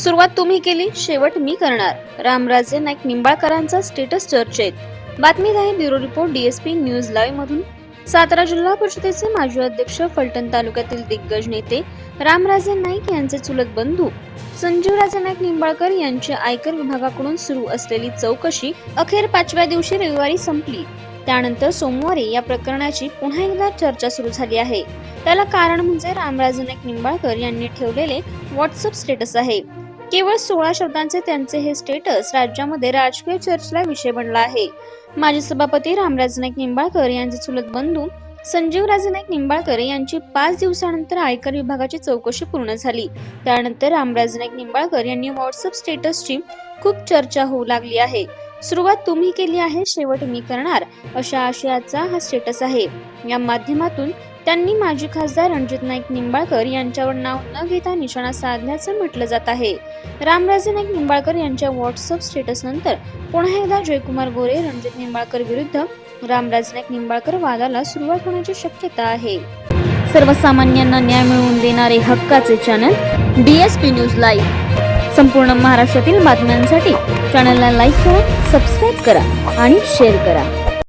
सुरुवात तुम्ही केली शेवट मी करणार. रामराजे नाईक निंबाळकरांचा स्टेटस चर्चेत. बातमीत आहे bureau report DSP news live मधून. सातारा जिल्हा परिषदेचे माजी अध्यक्ष फलटण तालुक्यातील दिग्गज नेते रामराजे नाईक यांचे चुलत बंधू संजीवराजे नाईक निंबाळकर यांची आयकर विभागाकडून सुरू असलेली चौकशी अखेर पाचव्या दिवशी रविवारी संपली. त्यानंतर सोमवारी या प्रकरणाची पुन्हा एकदा चर्चा सुरू झाली आहे. त्याला कारण म्हणजे रामराजे नाईक निंबाळकर यांनी ठेवलेले व्हॉट्सअप स्टेटस आहे. केवळ सोळा शब्दांचे त्यांचे हे स्टेटस राज्यामध्ये राजकीय चर्चेला विषय बनला आहे. माजी सभापती रामराज नाईक निंबाळकर यांचे चुलत बंधू संजीवराजे नाईक निंबाळकर यांची पाच दिवसानंतर आयकर विभागाची चौकशी पूर्ण झाली. त्यानंतर रामराज नाईक निंबाळकर यांनी व्हॉट्सअप स्टेटसची खूप चर्चा होऊ लागली आहे. सुरुवात तुम्ही केली आहे शेवट मी करणार अशा आशयाचा हा स्टेटस आहे. या माध्यमातून त्यांनी माजी खासदार रणजित नाईक निंबाळकर यांच्यावर नाव न घेता निशाणा साधल्याचं म्हटलं जात आहे. रामराजे नाईक निंबाळकर यांच्या व्हॉट्सअप स्टेटस नंतर पुन्हा एकदा जयकुमार गोरे रणजित निंबाळकर विरुद्ध रामराजे नाईक निंबाळकर वादाला सुरुवात होण्याची शक्यता आहे. सर्वसामान्यांना न्याय मिळवून देणारे हक्काचे चॅनल डीएसपी न्यूज लाईव्ह. संपूर्ण महाराष्ट्रातील बातम्यांसाठी चॅनलला लाईक करा सबस्क्राईब करा आणि शेअर करा.